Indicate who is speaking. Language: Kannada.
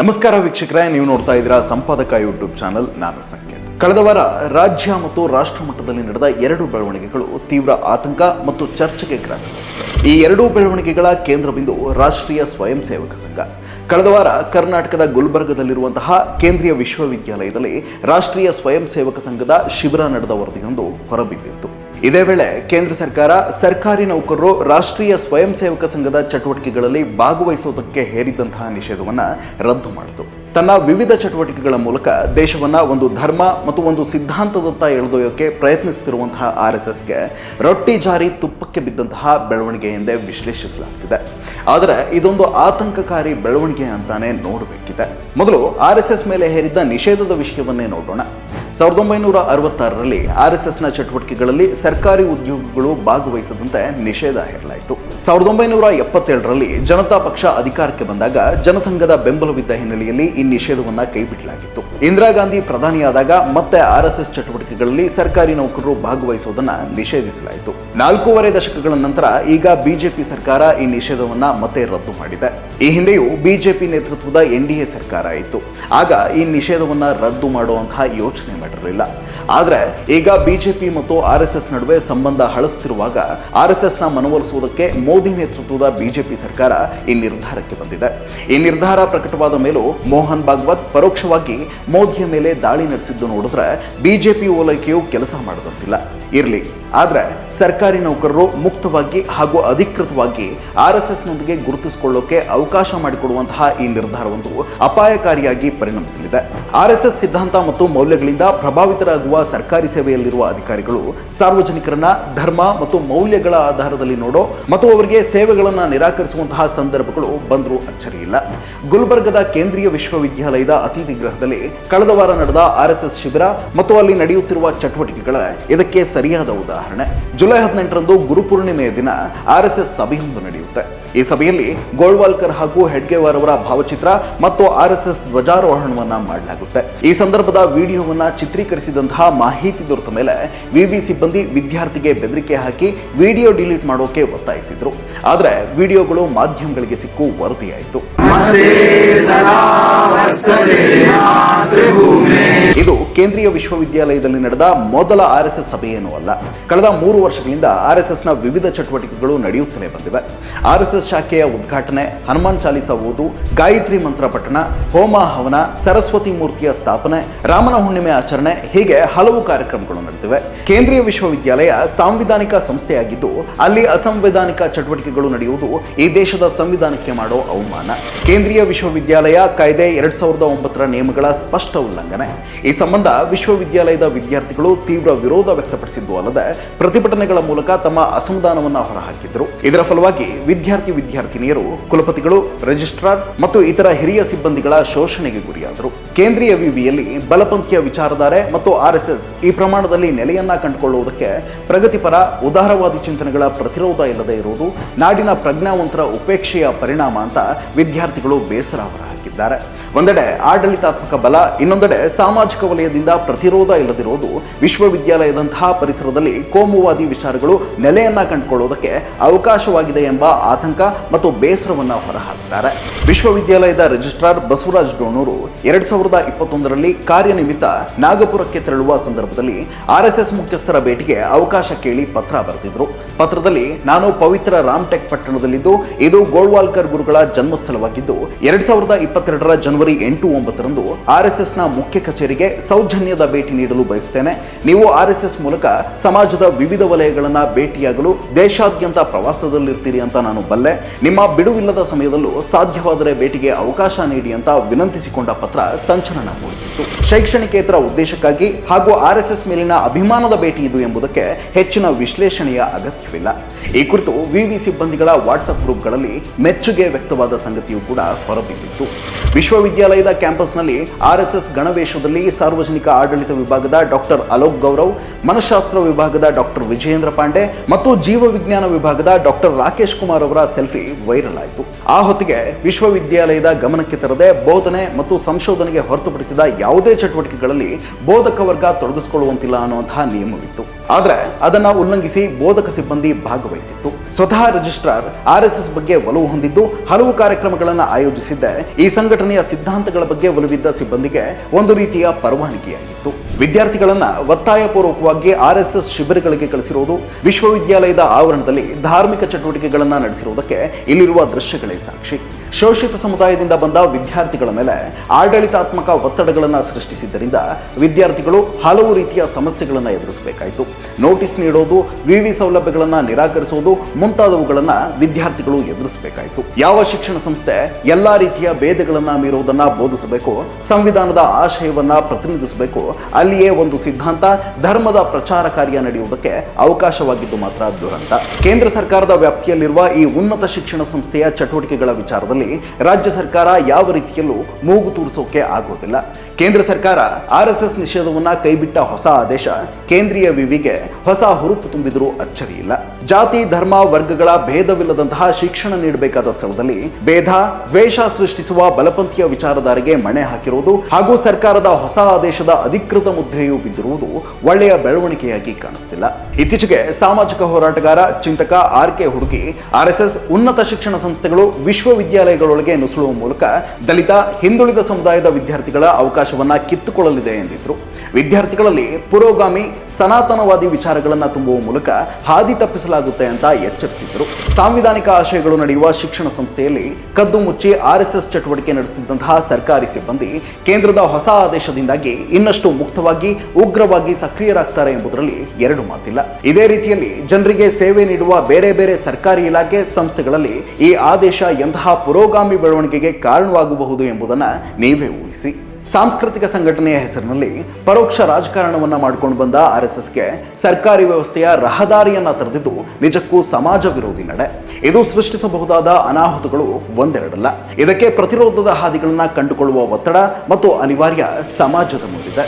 Speaker 1: ನಮಸ್ಕಾರ ವೀಕ್ಷಕರೇ, ನೀವು ನೋಡ್ತಾ ಇದ್ದೀರಾ ಸಂಪಾದಕ ಯೂಟ್ಯೂಬ್ ಚಾನಲ್ ನಾನು ಸಂಕೇತ್. ಕಳೆದ ವಾರ ರಾಜ್ಯ ಮತ್ತು ರಾಷ್ಟ್ರ ಮಟ್ಟದಲ್ಲಿ ನಡೆದ ಎರಡು ಬೆಳವಣಿಗೆಗಳು ತೀವ್ರ ಆತಂಕ ಮತ್ತು ಚರ್ಚೆಗೆ ಗ್ರಾಸ. ಈ ಎರಡೂ ಬೆಳವಣಿಗೆಗಳ ಕೇಂದ್ರ ಬಿಂದು ರಾಷ್ಟ್ರೀಯ ಸ್ವಯಂ ಸೇವಕ ಸಂಘ. ಕಳೆದ ವಾರ ಕರ್ನಾಟಕದ ಗುಲ್ಬರ್ಗದಲ್ಲಿರುವಂತಹ ಕೇಂದ್ರೀಯ ವಿಶ್ವವಿದ್ಯಾಲಯದಲ್ಲಿ ರಾಷ್ಟ್ರೀಯ ಸ್ವಯಂ ಸೇವಕ ಸಂಘದ ಶಿಬಿರ ನಡೆದ ವರದಿಯೊಂದು ಹೊರಬಿದ್ದಿತ್ತು. ಇದೇ ವೇಳೆ ಕೇಂದ್ರ ಸರ್ಕಾರ ಸರ್ಕಾರಿ ನೌಕರರು ರಾಷ್ಟ್ರೀಯ ಸ್ವಯಂ ಸೇವಕ ಸಂಘದ ಚಟುವಟಿಕೆಗಳಲ್ಲಿ ಭಾಗವಹಿಸುವುದಕ್ಕೆ ಹೇರಿದ್ದಂತಹ ನಿಷೇಧವನ್ನು ರದ್ದು ಮಾಡಿತು. ತನ್ನ ವಿವಿಧ ಚಟುವಟಿಕೆಗಳ ಮೂಲಕ ದೇಶವನ್ನ ಒಂದು ಧರ್ಮ ಮತ್ತು ಒಂದು ಸಿದ್ಧಾಂತದತ್ತ ಎಳೆದೊಯ್ಯೋಕೆ ಪ್ರಯತ್ನಿಸುತ್ತಿರುವಂತಹ ಆರ್ ಎಸ್ ಎಸ್ಗೆ ರೊಟ್ಟಿ ಜಾರಿ ತುಪ್ಪಕ್ಕೆ ಬಿದ್ದಂತಹ ಬೆಳವಣಿಗೆ ಎಂದೇ ವಿಶ್ಲೇಷಿಸಲಾಗ್ತಿದೆ. ಆದರೆ ಇದೊಂದು ಆತಂಕಕಾರಿ ಬೆಳವಣಿಗೆ ಅಂತಾನೆ ನೋಡಬೇಕಿದೆ. ಮೊದಲು ಆರ್ ಎಸ್ ಎಸ್ ಮೇಲೆ ಹೇರಿದ್ದ ನಿಷೇಧದ ವಿಷಯವನ್ನೇ ನೋಡೋಣ. ಸಾವಿರದ ಒಂಬೈನೂರ ಅರವತ್ತಾರರಲ್ಲಿ ಆರ್ ಎಸ್ ಎಸ್ನ ಚಟುವಟಿಕೆಗಳಲ್ಲಿ ಸರ್ಕಾರಿ ಉದ್ಯೋಗಿಗಳು ಭಾಗವಹಿಸದಂತೆ ನಿಷೇಧ ಹೇರಲಾಯಿತು. ಸಾವಿರದ ಒಂಬೈನೂರ ಎಪ್ಪತ್ತೇಳರಲ್ಲಿ ಜನತಾ ಪಕ್ಷ ಅಧಿಕಾರಕ್ಕೆ ಬಂದಾಗ ಜನಸಂಘದ ಬೆಂಬಲವಿದ್ದ ಹಿನ್ನೆಲೆಯಲ್ಲಿ ಈ ನಿಷೇಧವನ್ನು ಕೈಬಿಡಲಾಗಿತ್ತು. ಇಂದಿರಾ ಗಾಂಧಿ ಪ್ರಧಾನಿಯಾದಾಗ ಮತ್ತೆ ಆರ್ ಎಸ್ ಎಸ್ ಚಟುವಟಿಕೆಗಳಲ್ಲಿ ಸರ್ಕಾರಿ ನೌಕರರು ಭಾಗವಹಿಸುವುದನ್ನು ನಿಷೇಧಿಸಲಾಯಿತು. ನಾಲ್ಕೂವರೆ ದಶಕಗಳ ನಂತರ ಈಗ ಬಿಜೆಪಿ ಸರ್ಕಾರ ಈ ನಿಷೇಧವನ್ನ ಮತ್ತೆ ರದ್ದು ಮಾಡಿದೆ. ಈ ಹಿಂದೆಯೂ ಬಿಜೆಪಿ ನೇತೃತ್ವದ ಎನ್ಡಿಎ ಸರ್ಕಾರ ಇತ್ತು. ಆಗ ಈ ನಿಷೇಧವನ್ನ ರದ್ದು ಮಾಡುವಂತಹ ಯೋಚನೆ ಮಾಡಿರಲಿಲ್ಲ ಆದರೆ ಈಗ ಬಿಜೆಪಿ ಮತ್ತು ಆರ್ ಎಸ್ ಎಸ್ ನಡುವೆ ಸಂಬಂಧ ಹಳಸ್ತಿರುವಾಗ ಆರ್ ಎಸ್ ಎಸ್ನ ಮನವೊಲಿಸುವುದಕ್ಕೆ ಮೋದಿ ನೇತೃತ್ವದ ಬಿಜೆಪಿ ಸರ್ಕಾರ ಈ ನಿರ್ಧಾರಕ್ಕೆ ಬಂದಿದೆ. ಈ ನಿರ್ಧಾರ ಪ್ರಕಟವಾದ ಮೇಲೂ ಮೋಹನ್ ಭಾಗವತ್ ಪರೋಕ್ಷವಾಗಿ ಮೋದಿಯ ಮೇಲೆ ದಾಳಿ ನಡೆಸಿದ್ದು ನೋಡಿದ್ರೆ ಬಿಜೆಪಿ ಓಲೈಕೆಯು ಕೆಲಸ ಮಾಡದಂತಿಲ್ಲ ಇರಲಿ. ಆದ್ರೆ ಸರ್ಕಾರಿ ನೌಕರರು ಮುಕ್ತವಾಗಿ ಹಾಗೂ ಅಧಿಕೃತವಾಗಿ ಆರ್ ಎಸ್ ಎಸ್ನೊಂದಿಗೆ ಗುರುತಿಸಿಕೊಳ್ಳೋಕೆ ಅವಕಾಶ ಮಾಡಿಕೊಡುವಂತಹ ಈ ನಿರ್ಧಾರವೊಂದು ಅಪಾಯಕಾರಿಯಾಗಿ ಪರಿಣಮಿಸಲಿದೆ. ಆರ್ ಎಸ್ ಎಸ್ ಸಿದ್ಧಾಂತ ಮತ್ತು ಮೌಲ್ಯಗಳಿಂದ ಪ್ರಭಾವಿತರಾಗುವ ಸರ್ಕಾರಿ ಸೇವೆಯಲ್ಲಿರುವ ಅಧಿಕಾರಿಗಳು ಸಾರ್ವಜನಿಕರನ್ನ ಧರ್ಮ ಮತ್ತು ಮೌಲ್ಯಗಳ ಆಧಾರದಲ್ಲಿ ನೋಡೋ ಮತ್ತು ಅವರಿಗೆ ಸೇವೆಗಳನ್ನು ನಿರಾಕರಿಸುವಂತಹ ಸಂದರ್ಭಗಳು ಬಂದರೂ ಅಚ್ಚರಿಯಿಲ್ಲ. ಗುಲ್ಬರ್ಗದ ಕೇಂದ್ರೀಯ ವಿಶ್ವವಿದ್ಯಾಲಯದ ಅತಿಥಿ ಗೃಹದಲ್ಲಿ ಕಳೆದ ವಾರ ನಡೆದ ಆರ್ ಎಸ್ ಎಸ್ ಶಿಬಿರ ಮತ್ತು ಅಲ್ಲಿ ನಡೆಯುತ್ತಿರುವ ಚಟುವಟಿಕೆಗಳ ಇದಕ್ಕೆ ಸರಿಯಾದ ಉದಾಹರಣೆ. ಜುಲೈ ಹದಿನೆಂಟರಂದು ಗುರುಪೂರ್ಣಿಮೆಯ ದಿನ ಆರ್ ಎಸ್ ಎಸ್ ಸಭೆಯೊಂದು ಈ ಸಭೆಯಲ್ಲಿ ಗೋಳ್ವಾಲ್ಕರ್ ಹಾಗೂ ಹೆಡ್ಗೇವಾರ್ ಅವರ ಭಾವಚಿತ್ರ ಮತ್ತು ಆರ್ ಎಸ್ ಎಸ್ ಧ್ವಜಾರೋಹಣವನ್ನ ಮಾಡಲಾಗುತ್ತೆ. ಈ ಸಂದರ್ಭದ ವಿಡಿಯೋವನ್ನ ಚಿತ್ರೀಕರಿಸಿದಂತಹ ಮಾಹಿತಿ ದೊರೆತ ಮೇಲೆ ವಿವಿ ಸಿಬ್ಬಂದಿ ವಿದ್ಯಾರ್ಥಿಗೆ ಬೆದರಿಕೆ ಹಾಕಿ ವಿಡಿಯೋ ಡಿಲೀಟ್ ಮಾಡೋಕೆ ಒತ್ತಾಯಿಸಿದ್ರು. ಆದ್ರೆ ವಿಡಿಯೋಗಳು ಮಾಧ್ಯಮಗಳಿಗೆ ಸಿಕ್ಕು ವರದಿಯಾಯಿತು. ಇದು ಕೇಂದ್ರೀಯ ವಿಶ್ವವಿದ್ಯಾಲಯದಲ್ಲಿ ನಡೆದ ಮೊದಲ ಆರ್ ಎಸ್ ಎಸ್ ಸಭೆಯೇನೂ ಅಲ್ಲ. ಕಳೆದ ಮೂರು ವರ್ಷಗಳಿಂದ ಆರ್ ಎಸ್ ವಿವಿಧ ಚಟುವಟಿಕೆಗಳು ನಡೆಯುತ್ತಲೇ ಬಂದಿವೆ. ಆರ್ ಎಸ್ ಶಾಖೆಯ ಉದ್ಘಾಟನೆ, ಹನುಮಾನ್ ಚಾಲಿಸ ಓದು, ಗಾಯತ್ರಿ ಮಂತ್ರ ಪಠಣ, ಹೋಮ ಹವನ, ಸರಸ್ವತಿ ಮೂರ್ತಿಯ ಸ್ಥಾಪನೆ, ರಾಮನ ಹುಣ್ಣಿಮೆ ಆಚರಣೆ ಹೀಗೆ ಹಲವು ಕಾರ್ಯಕ್ರಮಗಳು ನಡೆದಿವೆ. ಕೇಂದ್ರೀಯ ವಿಶ್ವವಿದ್ಯಾಲಯ ಸಾಂವಿಧಾನಿಕ ಸಂಸ್ಥೆಯಾಗಿದ್ದು, ಅಲ್ಲಿ ಅಸಂವಿಧಾನಿಕ ಚಟುವಟಿಕೆಗಳು ನಡೆಯುವುದು ಈ ದೇಶದ ಸಂವಿಧಾನಕ್ಕೆ ಮಾಡೋ ಅವಮಾನ. ಕೇಂದ್ರೀಯ ವಿಶ್ವವಿದ್ಯಾಲಯ ಕಾಯ್ದೆ ಎರಡ್ ಸಾವಿರದ ಒಂಬತ್ತರ ನಿಯಮಗಳ ಉಲ್ಲಂಘನೆ ಈ ಸಂಬಂಧ ವಿಶ್ವವಿದ್ಯಾಲಯದ ವಿದ್ಯಾರ್ಥಿಗಳು ತೀವ್ರ ವಿರೋಧ ವ್ಯಕ್ತಪಡಿಸಿದ್ದು ಅಲ್ಲದೆ ಪ್ರತಿಭಟನೆಗಳ ಮೂಲಕ ತಮ್ಮ ಅಸಮಾಧಾನವನ್ನು ಹೊರಹಾಕಿದ್ರು. ಇದರ ಫಲವಾಗಿ ವಿದ್ಯಾರ್ಥಿ ವಿದ್ಯಾರ್ಥಿನಿಯರು, ಕುಲಪತಿಗಳು, ರಿಜಿಸ್ಟ್ರಾರ್ ಮತ್ತು ಇತರ ಹಿರಿಯ ಸಿಬ್ಬಂದಿಗಳ ಶೋಷಣೆಗೆ ಗುರಿಯಾದರು. ಕೇಂದ್ರೀಯ ವಿವಿಯಲ್ಲಿ ಬಲಪಂಥೀಯ ವಿಚಾರಧಾರೆ ಮತ್ತು ಆರ್ ಎಸ್ ಎಸ್ ಈ ಪ್ರಮಾಣದಲ್ಲಿ ನೆಲೆಯನ್ನ ಕಂಡುಕೊಳ್ಳುವುದಕ್ಕೆ ಪ್ರಗತಿಪರ, ಉದಾರವಾದಿ ಚಿಂತನೆಗಳ ಪ್ರತಿರೋಧ ಇಲ್ಲದೆ ಇರುವುದು ನಾಡಿನ ಪ್ರಜ್ಞಾವಂತರ ಉಪೇಕ್ಷೆಯ ಪರಿಣಾಮ ಅಂತ ವಿದ್ಯಾರ್ಥಿಗಳು ಬೇಸರ ಹೊರಹಾಕಿದ್ದಾರೆ. ಒಂದೆಡೆ ಆಡಳಿತಾತ್ಮಕ ಬಲ ಇನ್ನೊಂದೆಡೆ ಸಾಮಾಜಿಕ ವಲಯದಿಂದ ಪ್ರತಿರೋಧ ಇಲ್ಲದಿರುವುದು ವಿಶ್ವವಿದ್ಯಾಲಯದಂತಹ ಪರಿಸರದಲ್ಲಿ ಕೋಮುವಾದಿ ವಿಚಾರಗಳು ನೆಲೆಯನ್ನ ಕಂಡುಕೊಳ್ಳುವುದಕ್ಕೆ ಅವಕಾಶವಾಗಿದೆ ಎಂಬ ಆತಂಕ ಮತ್ತು ಬೇಸರವನ್ನು ಹೊರಹಾಕಿದ್ದಾರೆ ವಿಶ್ವವಿದ್ಯಾಲಯದ ರಿಜಿಸ್ಟ್ರಾರ್ ಬಸವರಾಜ್ ಡೋಣೂರು ಎರಡ್ ಸಾವಿರದ ಇಪ್ಪತ್ತೊಂದರಲ್ಲಿ ಕಾರ್ಯನಿಮಿತ್ತ ನಾಗಪುರಕ್ಕೆ ತೆರಳುವ ಸಂದರ್ಭದಲ್ಲಿ ಆರ್ಎಸ್ಎಸ್ ಮುಖ್ಯಸ್ಥರ ಭೇಟಿಗೆ ಅವಕಾಶ ಕೇಳಿ ಪತ್ರ ಬರೆದಿದ್ರು. ಪತ್ರದಲ್ಲಿ ನಾನು ಪವಿತ್ರ ರಾಮ್ಟೆಕ್ ಪಟ್ಟಣದಲ್ಲಿದ್ದು, ಇದು ಗೋಳ್ವಾಲ್ಕರ್ ಗುರುಗಳ ಜನ್ಮಸ್ಥಳವಾಗಿದ್ದು, ಎರಡ್ ಸಾವಿರದ ಇಪ್ಪತ್ತೆರಡರ ಜನವರಿ ಎಂಟು ಒಂಬತ್ತರಂದು ಆರ್ ಎಸ್ನ ಮುಖ್ಯ ಕಚೇರಿಗೆ ಸೌಜನ್ಯದ ಭೇಟಿ ನೀಡಲು ಬಯಸುತ್ತೇನೆ. ನೀವು ಆರ್ ಎಸ್ ಮೂಲಕ ಸಮಾಜದ ವಿವಿಧ ವಲಯಗಳನ್ನ ಭೇಟಿಯಾಗಲು ದೇಶಾದ್ಯಂತ ಪ್ರವಾಸದಲ್ಲಿರ್ತೀರಿ ಅಂತ ನಾನು ಬಲ್ಲೆ. ನಿಮ್ಮ ಬಿಡುವಿಲ್ಲದ ಸಮಯದಲ್ಲೂ ಸಾಧ್ಯವಾದರೆ ಭೇಟಿಗೆ ಅವಕಾಶ ನೀಡಿ ಅಂತ ವಿನಂತಿಸಿಕೊಂಡ ಪತ್ರ ಸಂಚಲನ ಮೂಡಿಸಿತ್ತು ಶೈಕ್ಷಣಿಕೇತರ ಉದ್ದೇಶಕ್ಕಾಗಿ ಹಾಗೂ ಆರ್ಎಸ್ಎಸ್ ಮೇಲಿನ ಅಭಿಮಾನದ ಭೇಟಿ ಇದು ಎಂಬುದಕ್ಕೆ ಹೆಚ್ಚಿನ ವಿಶ್ಲೇಷಣೆಯ ಅಗತ್ಯವಿಲ್ಲ. ಈ ಕುರಿತು ವಿವಿ ಸಿಬ್ಬಂದಿಗಳ ವಾಟ್ಸಪ್ ಗ್ರೂಪ್ಗಳಲ್ಲಿ ಮೆಚ್ಚುಗೆ ವ್ಯಕ್ತವಾದ ಸಂಗತಿಯೂ ಕೂಡ ಹೊರಬಿದ್ದಿತ್ತು. ವಿಶ್ವವಿದ್ಯಾಲಯದ ಕ್ಯಾಂಪಸ್ನಲ್ಲಿ ಆರ್ಎಸ್ಎಸ್ ಗಣವೇಶದಲ್ಲಿ ಸಾರ್ವಜನಿಕ ಆಡಳಿತ ವಿಭಾಗದ ಡಾಕ್ಟರ್ ಅಲೋಕ್ ಗೌರವ್, ಮನಃಶಾಸ್ತ್ರ ವಿಭಾಗದ ಡಾಕ್ಟರ್ ವಿಜಯೇಂದ್ರ ಪಾಂಡೆ ಮತ್ತು ಜೀವ ವಿಜ್ಞಾನ ವಿಭಾಗದ ಡಾಕ್ಟರ್ ರಾಕೇಶ್ ಕುಮಾರ್ ಅವರ ಸೆಲ್ಫಿ ವೈರಲ್ ಆಯಿತು. ಆ ಹೊತ್ತಿಗೆ ವಿಶ್ವವಿದ್ಯಾಲಯದ ಗಮನಕ್ಕೆ ತರದೆ ಬೋಧನೆ ಮತ್ತು ಸಂಶೋಧನೆಗೆ ಹೊರತುಪಡಿಸಿದ ಯಾವುದೇ ಚಟುವಟಿಕೆಗಳಲ್ಲಿ ಬೋಧಕ ವರ್ಗ ತೊಡಗಿಸಿಕೊಳ್ಳುವಂತಿಲ್ಲ ಅನ್ನುವಂತಹ ನಿಯಮವಿತ್ತು. ಆದ್ರೆ ಅದನ್ನ ಉಲ್ಲಂಘಿಸಿ ಬೋಧಕ ಸಿಬ್ಬಂದಿ ಭಾಗವಹಿಸಿತ್ತು. ಸ್ವತಃ ರಿಜಿಸ್ಟ್ರಾರ್ ಆರ್ ಎಸ್ ಎಸ್ ಬಗ್ಗೆ ಒಲವು ಹೊಂದಿದ್ದು ಹಲವು ಕಾರ್ಯಕ್ರಮಗಳನ್ನು ಆಯೋಜಿಸಿದ್ದೆ. ಈ ಸಂಘಟನೆಯ ಸಿದ್ಧಾಂತಗಳ ಬಗ್ಗೆ ಒಲವಿದ್ದ ಸಿಬ್ಬಂದಿಗೆ ಒಂದು ರೀತಿಯ ಪರವಾನಗಿಯಾಗಿತ್ತು. ವಿದ್ಯಾರ್ಥಿಗಳನ್ನ ಒತ್ತಾಯಪೂರ್ವಕವಾಗಿ ಆರ್ ಎಸ್ ಎಸ್ ಶಿಬಿರಗಳಿಗೆ ಕಳಿಸಿರುವುದು ವಿಶ್ವವಿದ್ಯಾಲಯದ ಆವರಣದಲ್ಲಿ ಧಾರ್ಮಿಕ ಚಟುವಟಿಕೆಗಳನ್ನ ನಡೆಸಿರುವುದಕ್ಕೆ ಇಲ್ಲಿರುವ ದೃಶ್ಯಗಳೇ ಸಾಕ್ಷಿ. ಶೋಷಿತ ಸಮುದಾಯದಿಂದ ಬಂದ ವಿದ್ಯಾರ್ಥಿಗಳ ಮೇಲೆ ಆಡಳಿತಾತ್ಮಕ ಒತ್ತಡಗಳನ್ನು ಸೃಷ್ಟಿಸಿದ್ದರಿಂದ ವಿದ್ಯಾರ್ಥಿಗಳು ಹಲವು ರೀತಿಯ ಸಮಸ್ಯೆಗಳನ್ನು ಎದುರಿಸಬೇಕಾಯಿತು. ನೋಟಿಸ್ ನೀಡೋದು, ವಿವಿ ಸೌಲಭ್ಯಗಳನ್ನು ನಿರಾಕರಿಸುವುದು ಮುಂತಾದವುಗಳನ್ನು ವಿದ್ಯಾರ್ಥಿಗಳು ಎದುರಿಸಬೇಕಾಯಿತು. ಯಾವ ಶಿಕ್ಷಣ ಸಂಸ್ಥೆ ಎಲ್ಲ ರೀತಿಯ ಭೇದಗಳನ್ನು ಮೀರುವುದನ್ನು ಬೋಧಿಸಬೇಕು, ಸಂವಿಧಾನದ ಆಶಯವನ್ನ ಪ್ರತಿನಿಧಿಸಬೇಕು, ಅಲ್ಲಿಯೇ ಒಂದು ಸಿದ್ಧಾಂತ, ಧರ್ಮದ ಪ್ರಚಾರ ಕಾರ್ಯ ನಡೆಯುವುದಕ್ಕೆ ಅವಕಾಶವಾಗಿದ್ದು ಮಾತ್ರ ದುರಂತ. ಕೇಂದ್ರ ಸರ್ಕಾರದ ವ್ಯಾಪ್ತಿಯಲ್ಲಿರುವ ಈ ಉನ್ನತ ಶಿಕ್ಷಣ ಸಂಸ್ಥೆಯ ಚಟುವಟಿಕೆಗಳ ವಿಚಾರದಲ್ಲಿ ರಾಜ್ಯ ಸರ್ಕಾರ ಯಾವ ರೀತಿಯಲ್ಲೂ ಮೂಗು ತೂರಿಸೋಕೆ ಆಗೋದಿಲ್ಲ. ಕೇಂದ್ರ ಸರ್ಕಾರ ಆರ್ ಎಸ್ ಎಸ್ ನಿಷೇಧವನ್ನ ಕೈಬಿಟ್ಟ ಹೊಸ ಆದೇಶ ಕೇಂದ್ರೀಯ ವಿವಿಗೆ ಹೊಸ ಹುರುಪು ತುಂಬಿದರೂ ಅಚ್ಚರಿಯಿಲ್ಲ. ಜಾತಿ, ಧರ್ಮ, ವರ್ಗಗಳ ಭೇದವಿಲ್ಲದಂತಹ ಶಿಕ್ಷಣ ನೀಡಬೇಕಾದ ಸ್ಥಳದಲ್ಲಿ ಭೇದ, ದ್ವೇಷ ಸೃಷ್ಟಿಸುವ ಬಲಪಂಥೀಯ ವಿಚಾರಧಾರೆಗೆ ಮಣೆ ಹಾಕಿರುವುದು ಹಾಗೂ ಸರ್ಕಾರದ ಹೊಸ ಆದೇಶದ ಅಧಿಕೃತ ಮುದ್ರೆಯು ಬಿದ್ದಿರುವುದು ಒಳ್ಳೆಯ ಬೆಳವಣಿಗೆಯಾಗಿ ಕಾಣಿಸ್ತಿಲ್ಲ. ಇತ್ತೀಚೆಗೆ ಸಾಮಾಜಿಕ ಹೋರಾಟಗಾರ, ಚಿಂತಕ R K Hudugi, RSS S S ಉನ್ನತ ಶಿಕ್ಷಣ ಸಂಸ್ಥೆಗಳು ವಿಶ್ವವಿದ್ಯಾಲಯಗಳೊಳಗೆ ನುಸುಳುವ ಮೂಲಕ ದಲಿತ, ಹಿಂದುಳಿದ ಸಮುದಾಯದ ವಿದ್ಯಾರ್ಥಿಗಳ ಅವಕಾಶವನ್ನ ಕಿತ್ತುಕೊಳ್ಳಲಿದೆ ಎಂದಿದ್ರು. ವಿದ್ಯಾರ್ಥಿಗಳಲ್ಲಿ ಪುರೋಗಾಮಿ ಸನಾತನವಾದಿ ವಿಚಾರಗಳನ್ನು ತುಂಬುವ ಮೂಲಕ ಹಾದಿ ತಪ್ಪಿಸಲಾಗುತ್ತೆ ಅಂತ ಎಚ್ಚರಿಸಿದ್ರು ಸಾಂವಿಧಾನಿಕ ಆಶಯಗಳು ನಡೆಯುವ ಶಿಕ್ಷಣ ಸಂಸ್ಥೆಯಲ್ಲಿ ಕದ್ದು ಮುಚ್ಚಿ ಆರ್ ಎಸ್ ಎಸ್ ಚಟುವಟಿಕೆ ನಡೆಸುತ್ತಿದ್ದಂತಹ ಸರ್ಕಾರಿ ಸಿಬ್ಬಂದಿ ಕೇಂದ್ರದ ಹೊಸ ಆದೇಶದಿಂದಾಗಿ ಇನ್ನಷ್ಟು ಮುಕ್ತವಾಗಿ, ಉಗ್ರವಾಗಿ ಸಕ್ರಿಯರಾಗ್ತಾರೆ ಎಂಬುದರಲ್ಲಿ ಎರಡು ಮಾತಿಲ್ಲ. ಇದೇ ರೀತಿಯಲ್ಲಿ ಜನರಿಗೆ ಸೇವೆ ನೀಡುವ ಬೇರೆ ಬೇರೆ ಸರ್ಕಾರಿ ಇಲಾಖೆ ಸಂಸ್ಥೆಗಳಲ್ಲಿ ಈ ಆದೇಶ ಎಂತಹ ಪುರೋಗಾಮಿ ಬೆಳವಣಿಗೆಗೆ ಕಾರಣವಾಗಬಹುದು ಎಂಬುದನ್ನು ನೀವೇ ಊಹಿಸಿ. ಸಾಂಸ್ಕೃತಿಕ ಸಂಘಟನೆಯ ಹೆಸರಿನಲ್ಲಿ ಪರೋಕ್ಷ ರಾಜಕಾರಣವನ್ನ ಮಾಡಿಕೊಂಡು ಬಂದ ಆರ್ ಎಸ್ ಎಸ್ಗೆ ಸರ್ಕಾರಿ ವ್ಯವಸ್ಥೆಯ ರಹದಾರಿಯನ್ನ ತೆರೆದಿದ್ದು ನಿಜಕ್ಕೂ ಸಮಾಜ ವಿರೋಧಿ ನಡೆ. ಇದು ಸೃಷ್ಟಿಸಬಹುದಾದ ಅನಾಹುತಗಳು ಒಂದೆರಡಲ್ಲ. ಇದಕ್ಕೆ ಪ್ರತಿರೋಧದ ಹಾದಿಗಳನ್ನ ಕಂಡುಕೊಳ್ಳುವ ಒತ್ತಡ ಮತ್ತು ಅನಿವಾರ್ಯ ಸಮಾಜದ ಮುಂದಿದೆ.